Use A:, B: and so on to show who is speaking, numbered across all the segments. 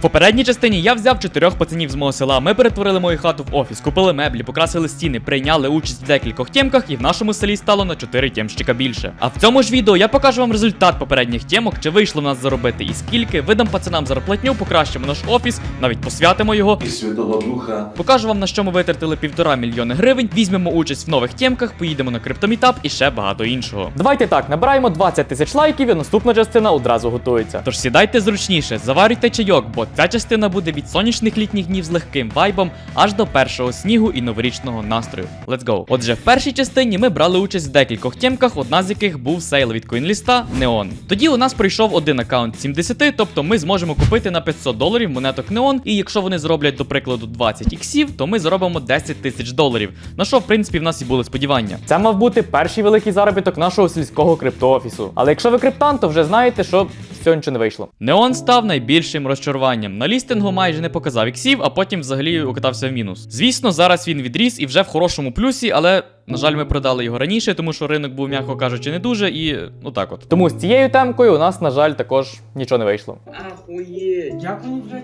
A: В попередній частині я взяв чотирьох пацанів з мого села. Ми перетворили мою хату в офіс, купили меблі, покрасили стіни, прийняли участь в декількох тємках, і в нашому селі стало на 4 тємщика більше. А в цьому ж відео я покажу вам результат попередніх тємок, чи вийшло в нас заробити і скільки. Видам пацанам зарплатню, покращимо наш офіс, навіть посвятимо його.
B: і Святого Духа.
A: Покажу вам на що ми витратили півтора мільйони гривень, візьмемо участь в нових тємках, поїдемо на криптомітап і ще багато іншого. Давайте так, набираємо 20 тисяч лайків, і наступна частина одразу готується. Тож сідайте зручніше, заварюйте чайок, бо ця частина буде від сонячних літніх днів з легким вайбом аж до першого снігу і новорічного настрою. Let's go. Отже, в першій частині ми брали участь в декількох тємках, одна з яких був сейл від CoinList Neon. Тоді у нас пройшов один аккаунт 70, тобто ми зможемо купити на 500 доларів монеток Neon, і якщо вони зроблять, до прикладу, 20 іксів, то ми заробимо 10 тисяч доларів. На що, в принципі, в нас і були сподівання. Це мав бути перший великий заробіток нашого сільського криптоофісу. Але якщо ви криптант, то вже знаєте, що цього нічого не вийшло. Неон став найбільшим розчаруванням. На лістингу майже не показав іксів, а потім взагалі укатався в мінус. Звісно, зараз він відріс і вже в хорошому плюсі, але. На жаль, ми продали його раніше, тому що ринок був, м'яко кажучи, не дуже, і ну так от. Тому з цією темкою у нас, на жаль, також нічого не вийшло.
C: Ахуєть.
D: Як воно, блядь?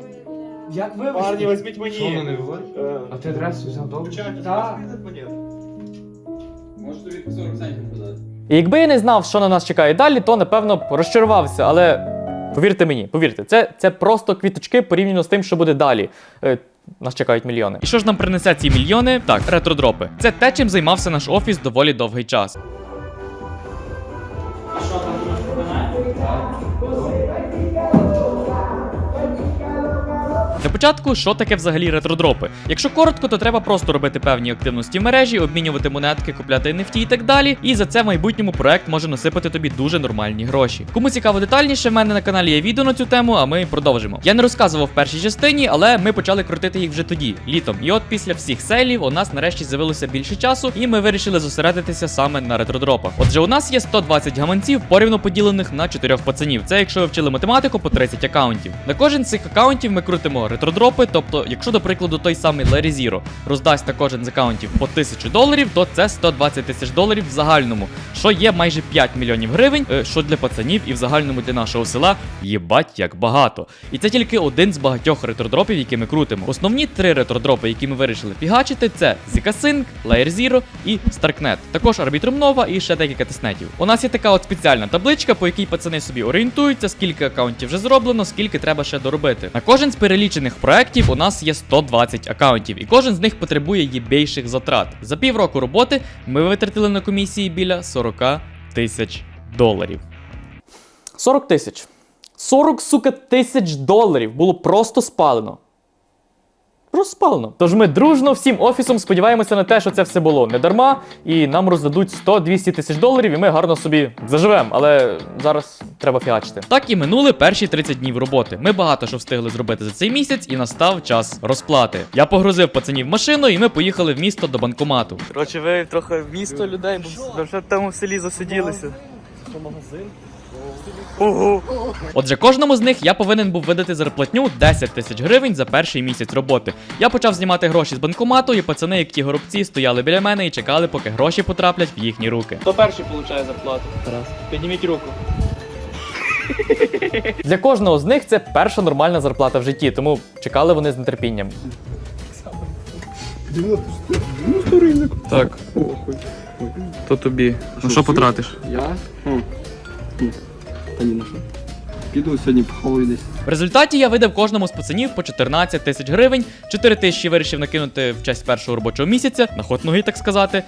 D: Як ви?
C: Парні, візьміть
D: Що
C: мені.
D: не?
C: Е,
D: А ти адресу взяв добре? Так.
E: Можеш тобі 40 центів подати.
A: І якби я не знав, що на нас чекає далі, то напевно розчарувався. Але повірте мені, повірте, це, це просто квіточки порівняно з тим, що буде далі. Е, нас чекають мільйони. І що ж нам принесе ці мільйони? Так, ретродропи. Це те, чим займався наш офіс доволі довгий час. Початку, що таке взагалі ретродропи? Якщо коротко, то треба просто робити певні активності в мережі, обмінювати монетки, купляти NFT і так далі. І за це в майбутньому проект може насипати тобі дуже нормальні гроші. Кому цікаво детальніше, в мене на каналі є відео на цю тему, а ми продовжимо. Я не розказував в першій частині, але ми почали крутити їх вже тоді, літом. І от після всіх сейлів у нас нарешті з'явилося більше часу, і ми вирішили зосередитися саме на ретродропах. Отже, у нас є 120 гаманців, порівну поділених на 4 пацанів. Це якщо ви вчили математику по 30 акаунтів. На кожен з цих акаунтів ми крутимо ретродропи. Тобто, якщо, до прикладу, той самий Larry Zero роздасть на кожен з акаунтів по 1000 доларів, то це 120 тисяч доларів в загальному, що є майже 5 мільйонів гривень, е, що для пацанів і в загальному для нашого села єбать як багато. І це тільки один з багатьох ретродропів, які ми крутимо. Основні три ретродропи, які ми вирішили фігачити, це Zika Layer Zero і Starknet. Також Arbitrum Nova і ще декілька тестнетів. У нас є така от спеціальна табличка, по якій пацани собі орієнтуються, скільки акаунтів вже зроблено, скільки треба ще доробити. На кожен з перелічених проєктів у нас є 120 аккаунтів, і кожен з них потребує єбейших затрат. За півроку роботи ми витратили на комісії біля 40 тисяч доларів. 40 тисяч. 40, сука, тисяч доларів було просто спалено. Просто спалено. Тож ми дружно всім офісом сподіваємося на те, що це все було не дарма, і нам роздадуть 100-200 тисяч доларів, і ми гарно собі заживемо. Але зараз треба фігачити. Так і минули перші 30 днів роботи. Ми багато що встигли зробити за цей місяць, і настав час розплати. Я погрузив пацанів машину, і ми поїхали в місто до банкомату.
C: Коротше, ви трохи в місто людей, бо вже там у селі засиділися. Ого.
A: Отже, кожному з них я повинен був видати зарплатню 10 тисяч гривень за перший місяць роботи. Я почав знімати гроші з банкомату, і пацани, як ті горобці, стояли біля мене і чекали, поки гроші потраплять в їхні руки.
C: Хто перший получає зарплату? Тарас. Підніміть руку.
A: Для кожного з них це перша нормальна зарплата в житті, тому чекали вони з нетерпінням.
C: Так. То тобі. Ну що потратиш?
E: Я? Та ні на що. Піду сьогодні поховую десь.
A: В результаті я видав кожному з пацанів по 14 тисяч гривень, 4 тисячі вирішив накинути в честь першого робочого місяця, на ход ноги, так сказати.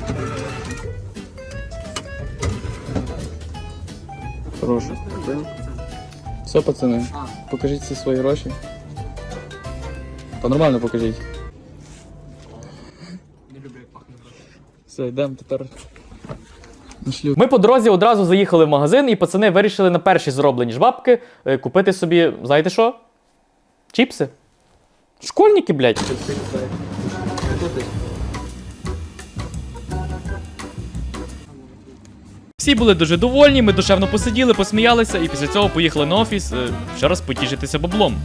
E: Прошу. Все, пацани, покажіть всі свої гроші. Та нормально покажіть. Не люблю, як пахне Все, йдемо тепер. На.
A: Ми по дорозі одразу заїхали в магазин, і пацани вирішили на перші зроблені жвабки е, купити собі, знаєте що? Чіпси. Школьники, блядь. Всі були дуже довольні, ми душевно посиділи, посміялися, і після цього поїхали на офіс е, ще раз потішитися баблом.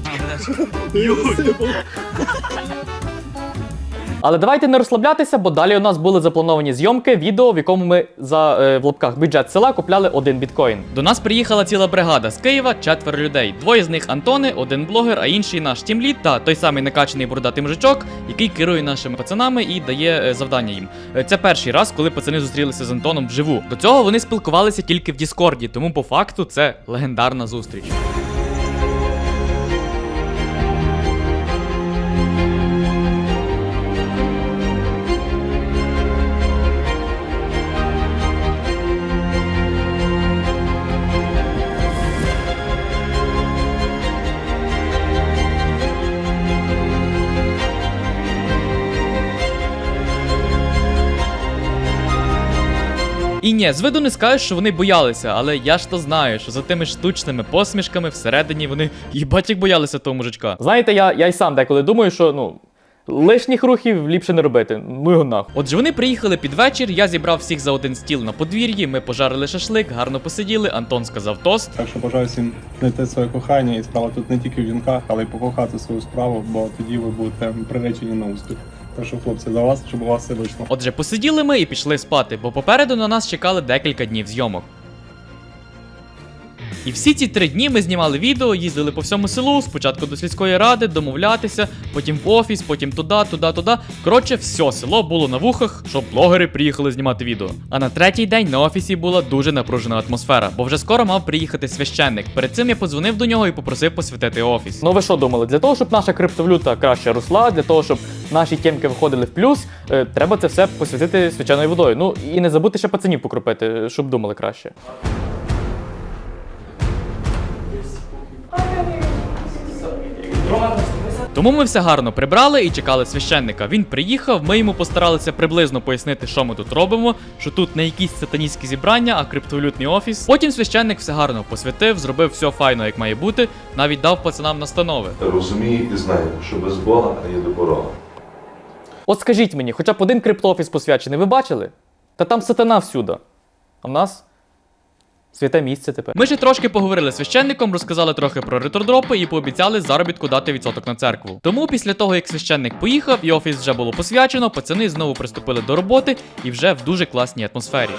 A: Але давайте не розслаблятися, бо далі у нас були заплановані зйомки відео, в якому ми за е, в лапках бюджет села купляли один біткоін. До нас приїхала ціла бригада з Києва, четверо людей. Двоє з них Антони, один блогер, а інший наш тімліт та той самий накачаний бородатий мужичок, який керує нашими пацанами і дає е, завдання їм. Е, Це перший раз, коли пацани зустрілися з Антоном вживу. До цього вони спілкувалися тільки в Діскорді, тому по факту це легендарна зустріч. І ні, з виду не скажеш, що вони боялися, але я ж то знаю, що за тими штучними посмішками всередині вони їбать як боялися того мужичка. Знаєте, я, я й сам деколи думаю, що ну. Лишніх рухів ліпше не робити. Ну його нахуй. Отже, вони приїхали під вечір. Я зібрав всіх за один стіл на подвір'ї. Ми пожарили шашлик, гарно посиділи. Антон сказав тост.
B: Так що бажаю всім знайти своє кохання і справа тут не тільки в жінках, але й покохати свою справу, бо тоді ви будете приречені на успіх. Так що, хлопці, за вас, щоб у вас все вийшло.
A: Отже, посиділи ми і пішли спати, бо попереду на нас чекали декілька днів зйомок. І всі ці три дні ми знімали відео, їздили по всьому селу, спочатку до сільської ради, домовлятися, потім в офіс, потім туди, туди, туди. Коротше, все село було на вухах, щоб блогери приїхали знімати відео. А на третій день на офісі була дуже напружена атмосфера, бо вже скоро мав приїхати священник. Перед цим я подзвонив до нього і попросив посвятити офіс. Ну ви що думали? Для того, щоб наша криптовалюта краще росла, для того, щоб наші тємки виходили в плюс, е, треба це все посвятити свяченою водою. Ну і не забути ще пацанів покропити, щоб думали краще. Тому ми все гарно прибрали і чекали священника. Він приїхав, ми йому постаралися приблизно пояснити, що ми тут робимо, що тут не якісь сатаністські зібрання, а криптовалютний офіс. Потім священник все гарно посвятив, зробив все файно, як має бути, навіть дав пацанам настанови.
F: Розумій і знай, що без Бога є до порога.
A: От скажіть мені, хоча б один криптоофіс посвячений, ви бачили? Та там сатана всюди. А в нас святе місце тепер. Ми ще трошки поговорили з священником, розказали трохи про ретродропи і пообіцяли заробітку дати відсоток на церкву. Тому після того, як священник поїхав і офіс вже було посвячено, пацани знову приступили до роботи і вже в дуже класній атмосфері.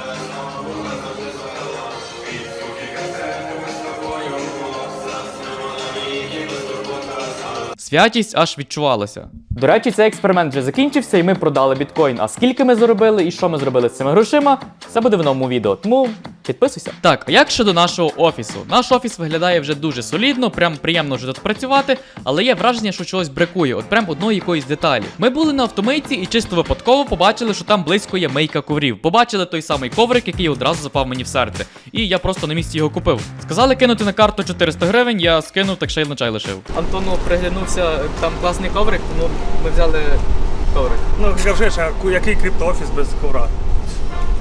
A: Святість аж відчувалася. До речі, цей експеримент вже закінчився, і ми продали біткоін. А скільки ми заробили і що ми зробили з цими грошима, це буде в новому відео. Тому підписуйся. Так, а як щодо нашого офісу? Наш офіс виглядає вже дуже солідно, прям приємно вже тут працювати, але є враження, що чогось бракує, от прям одної якоїсь деталі. Ми були на автомийці і чисто випадково побачили, що там близько є мийка коврів. Побачили той самий коврик, який одразу запав мені в серце. І я просто на місці його купив. Сказали кинути на карту 400 гривень, я скинув, так ще й на чай лишив.
C: Антону приглянувся там класний коврик, тому ми взяли коврик.
G: Ну, скажи, ж, а який криптоофіс без ковра?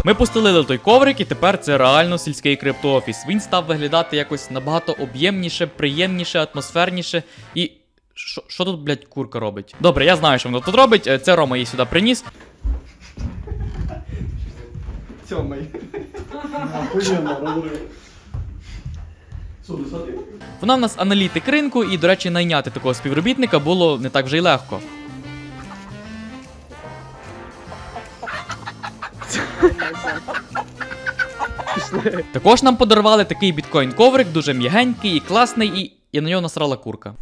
A: Ми постелили той коврик, і тепер це реально сільський криптоофіс. Він став виглядати якось набагато об'ємніше, приємніше, атмосферніше і. Що що тут, блядь, курка робить? Добре, я знаю, що вона тут робить. Е, Це Рома її сюди приніс. Вона в нас аналітик ринку, і, до речі, найняти такого співробітника було не так вже й легко. Також нам подарували такий біткоін коврик, дуже м'ягенький і класний, і, і на нього насрала курка.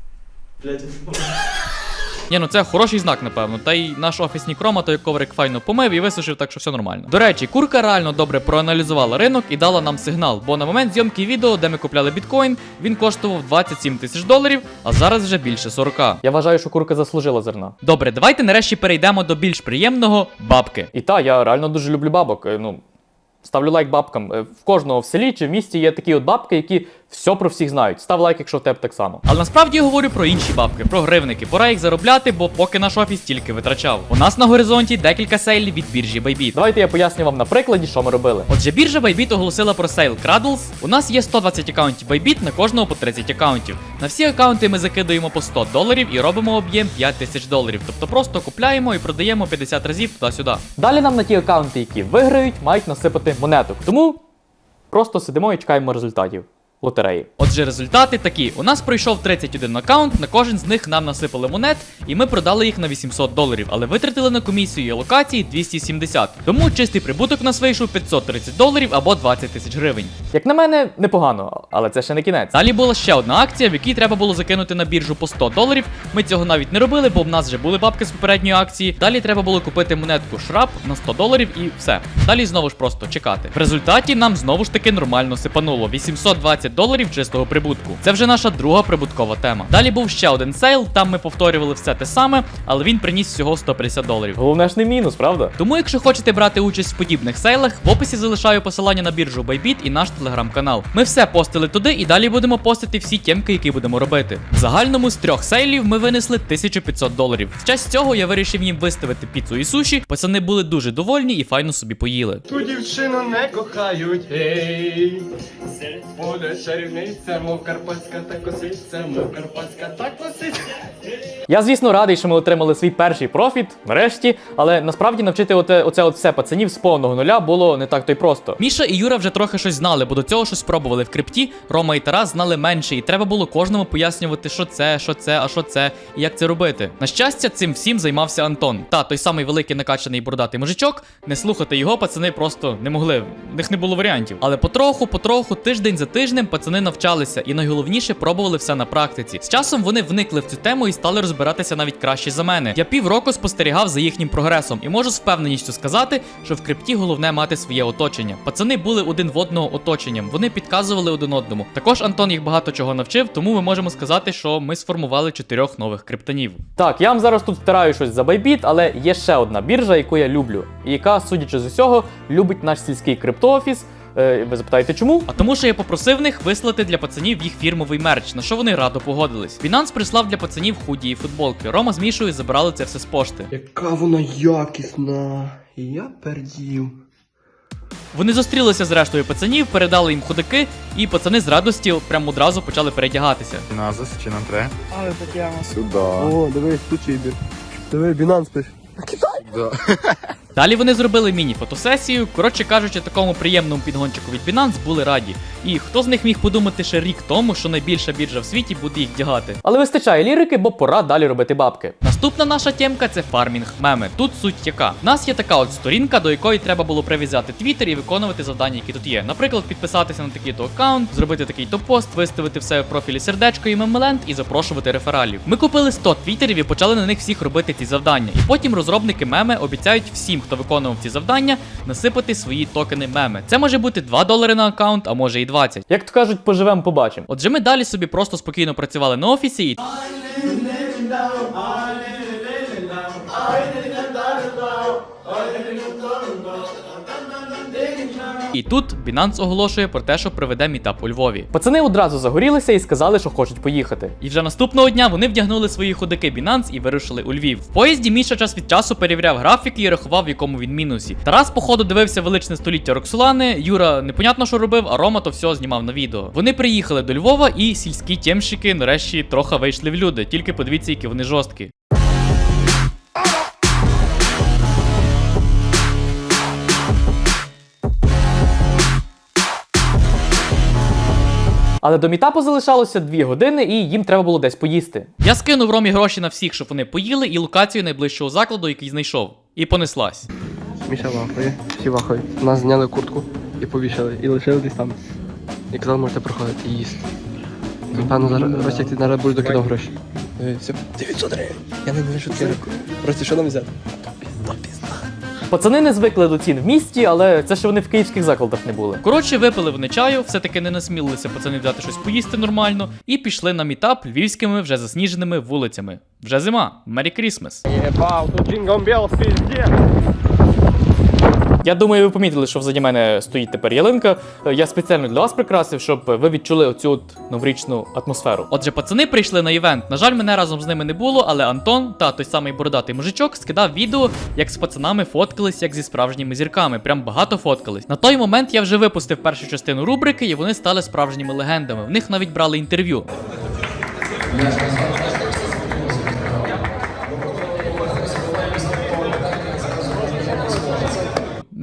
A: Ні, ну це хороший знак, напевно. Та й наш офісний крома той коврик файно помив і висушив, так що все нормально. До речі, курка реально добре проаналізувала ринок і дала нам сигнал, бо на момент зйомки відео, де ми купляли біткоін, він коштував 27 тисяч доларів, а зараз вже більше 40. Я вважаю, що курка заслужила зерна. Добре, давайте нарешті перейдемо до більш приємного бабки. І та, я реально дуже люблю бабок. е, Ну, Ставлю лайк бабкам. Е, В кожного в селі чи в місті є такі от бабки, які все про всіх знають. Став лайк, якщо в тебе так само. Але насправді я говорю про інші бабки, про гривники. Пора їх заробляти, бо поки наш офіс тільки витрачав. У нас на горизонті декілька сейлів від біржі Bybit. Давайте я поясню вам на прикладі, що ми робили. Отже, біржа Bybit оголосила про сейл Cradles. У нас є 120 акаунтів Bybit, на кожного по 30 акаунтів. На всі акаунти ми закидуємо по 100 доларів і робимо об'єм 5 тисяч доларів. Тобто просто купляємо і продаємо 50 разів туди-сюди. Далі нам на ті акаунти, які виграють, мають насипати монеток. Тому просто сидимо і чекаємо результатів. Лотереї. Отже, результати такі: у нас пройшов 31 аккаунт, на кожен з них нам насипали монет, і ми продали їх на 800 доларів, але витратили на комісію і локації 270. Тому чистий прибуток у нас вийшов 530 доларів або 20 тисяч гривень. Як на мене, непогано, але це ще не кінець. Далі була ще одна акція, в якій треба було закинути на біржу по 100 доларів. Ми цього навіть не робили, бо в нас вже були бабки з попередньої акції. Далі треба було купити монетку шрап на 100 доларів і все. Далі знову ж просто чекати. В результаті нам знову ж таки нормально сипануло 820 доларів чистого прибутку. Це вже наша друга прибуткова тема. Далі був ще один сейл, там ми повторювали все те саме, але він приніс всього 150 доларів. Головне ж не мінус, правда? Тому, якщо хочете брати участь в подібних сейлах, в описі залишаю посилання на біржу Bybit і наш телеграм-канал. Ми все постили туди і далі будемо постити всі тємки, які будемо робити. В загальному з трьох сейлів ми винесли 1500 доларів. В честь цього я вирішив їм виставити піцу і суші. Пацани були дуже довольні і файно собі поїли.
E: Ту дівчину не кохають, ей. Чарівниця, мов карпатська та косиця, мов карпатська та косиця.
A: Я, звісно, радий, що ми отримали свій перший профіт, нарешті, але насправді навчити оте, оце от все пацанів з повного нуля було не так то й просто. Міша і Юра вже трохи щось знали, бо до цього щось пробували в крипті. Рома і Тарас знали менше, і треба було кожному пояснювати, що це, що це, а що це, і як це робити. На щастя, цим всім займався Антон. Та той самий великий накачаний бородатий мужичок. Не слухати його пацани просто не могли. В них не було варіантів. Але потроху, потроху, тиждень за тижнем пацани навчалися, і найголовніше пробували все на практиці. З часом вони вникли в цю тему і стали розбиратися навіть краще за мене. Я півроку спостерігав за їхнім прогресом і можу з впевненістю сказати, що в крипті головне мати своє оточення. Пацани були один в одного оточенням, вони підказували один одному. Також Антон їх багато чого навчив, тому ми можемо сказати, що ми сформували чотирьох нових криптонів. Так, я вам зараз тут втираю щось за байбіт, але є ще одна біржа, яку я люблю, і яка, судячи з усього, любить наш сільський криптоофіс. Е, ви запитаєте, чому? А тому, що я попросив них вислати для пацанів їх фірмовий мерч, на що вони радо погодились. Binance прислав для пацанів худі і футболки. Рома з Мішою забирали це все з пошти.
E: Яка вона якісна. Я пердів.
A: Вони зустрілися з рештою пацанів, передали їм худики, і пацани з радості прямо одразу почали передягатися.
H: Назас чи нам треба?
C: Але Тетяна.
H: Сюди.
E: О, дивись, тут ібір. Диви, Binance пише.
H: Да.
A: Далі вони зробили міні-фотосесію. Коротше кажучи, такому приємному підгончику від Binance були раді. І хто з них міг подумати ще рік тому, що найбільша біржа в світі буде їх вдягати. Але вистачає лірики, бо пора далі робити бабки. Наступна наша темка це фармінг меми. Тут суть яка. У нас є така от сторінка, до якої треба було прив'язати твіттер і виконувати завдання, які тут є. Наприклад, підписатися на такий-то аккаунт, зробити такий-то пост, виставити в себе в профілі сердечко і мемеленд і запрошувати рефералів. Ми купили 100 твіттерів і почали на них всіх робити ці завдання. І потім розробники меми обіцяють всім, хто виконував ці завдання, насипати свої токени меми. Це може бути 2 долари на аккаунт, а може і 20. Як то кажуть, поживемо, побачимо. Отже, ми далі собі просто спокійно працювали на офісі і. Leylam, ay Leylam, ay І тут Binance оголошує про те, що проведе мітап у Львові. Пацани одразу загорілися і сказали, що хочуть поїхати. І вже наступного дня вони вдягнули свої ходики Binance і вирушили у Львів. В поїзді Міша час від часу перевіряв графіки і рахував, в якому він мінусі. Тарас, походу, дивився величне століття Роксолани. Юра непонятно, що робив, а Рома то все знімав на відео. Вони приїхали до Львова, і сільські тємщики нарешті трохи вийшли в люди. Тільки подивіться, які вони жорсткі. Але до мітапу залишалося 2 години, і їм треба було десь поїсти. Я скинув Ромі гроші на всіх, щоб вони поїли, і локацію найближчого закладу, який знайшов. І понеслась.
E: Міша вахує, всі вахують. Нас зняли куртку і повішали, і лишили десь там. І казали, можете проходити і їсти. Напевно, зараз ти зараз будеш докидав гроші. Все, 900 гривень. Я не знаю, що це. Рості, що нам взяти?
A: Пацани не звикли до цін в місті, але це ще вони в київських закладах не були. Коротше, випили вони чаю, все-таки не насмілилися пацани взяти щось поїсти нормально, і пішли на мітап львівськими вже засніженими вулицями. Вже зима. Мері Крісмас.
E: Єбав, тут Джингом Белл пізде.
A: Я думаю, ви помітили, що взаді мене стоїть тепер ялинка. Е, Я спеціально для вас прикрасив, щоб ви відчули оцю от новорічну атмосферу. Отже, пацани прийшли на івент. На жаль, мене разом з ними не було, але Антон та той самий бородатий мужичок скидав відео, як з пацанами фоткались, як зі справжніми зірками. Прям багато фоткались. На той момент я вже випустив першу частину рубрики, і вони стали справжніми легендами. В них навіть брали інтерв'ю.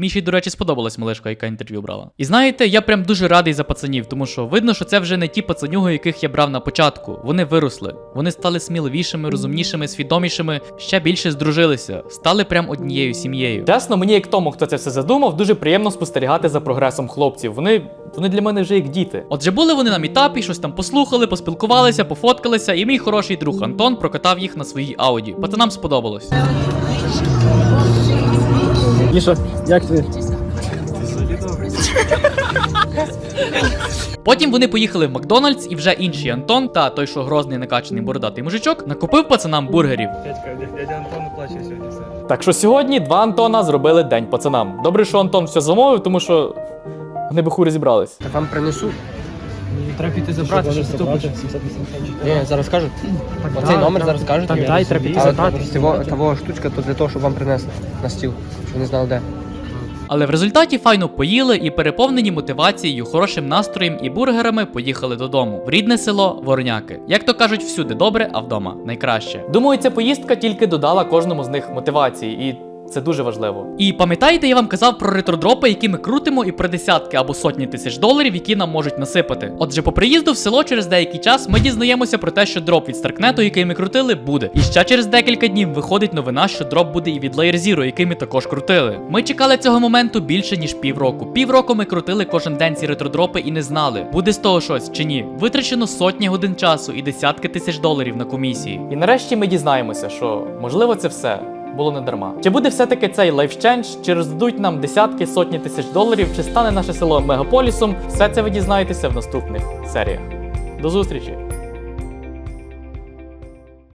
A: Міші, до речі, сподобалась малишка, яка інтерв'ю брала. І знаєте, я прям дуже радий за пацанів, тому що видно, що це вже не ті пацанюги, яких я брав на початку. Вони виросли, вони стали сміливішими, розумнішими, свідомішими, ще більше здружилися, стали прям однією сім'єю. Чесно, мені як тому, хто це все задумав, дуже приємно спостерігати за прогресом хлопців. Вони. Вони для мене вже як діти. Отже, були вони на мітапі, щось там послухали, поспілкувалися, пофоткалися, і мій хороший друг Антон прокатав їх на своїй ауді. Пацанам сподобалось.
C: Міша, як ти?
A: Потім вони поїхали в Макдональдс, і вже інший Антон та той, що грозний накачаний бородатий мужичок, накупив пацанам бургерів.
G: Дядя Антон плаче сьогодні.
A: Так що сьогодні два Антона зробили день пацанам. Добре, що Антон все замовив, тому що вони би хуй розібрались.
E: Так вам принесу.
C: Треба піти забрати, що ти тупиш.
E: Ні, зараз кажуть. Оцей номер зараз кажуть.
C: Так, дай, треба піти забрати.
E: от того, того штучка то для того, щоб вам принесли на стіл, щоб не знали де.
A: Але в результаті файно поїли і переповнені мотивацією, хорошим настроєм і бургерами поїхали додому в рідне село Вороняки. Як то кажуть, всюди добре, а вдома найкраще. Думаю, ця поїздка тільки додала кожному з них мотивації і. Це дуже важливо. І пам'ятаєте, я вам казав про ретродропи, які ми крутимо, і про десятки або сотні тисяч доларів, які нам можуть насипати. Отже, по приїзду в село через деякий час ми дізнаємося про те, що дроп від Старкнету, який ми крутили, буде. І ще через декілька днів виходить новина, що дроп буде і від Layer Zero, який ми також крутили. Ми чекали цього моменту більше ніж півроку. Півроку ми крутили кожен день ці ретродропи і не знали, буде з того щось чи ні. Витрачено сотні годин часу і десятки тисяч доларів на комісії. І нарешті ми дізнаємося, що можливо це все було не дарма. Чи буде все-таки цей лайфчендж, чи роздадуть нам десятки, сотні тисяч доларів, чи стане наше село мегаполісом? Все це ви дізнаєтеся в наступних серіях. До зустрічі!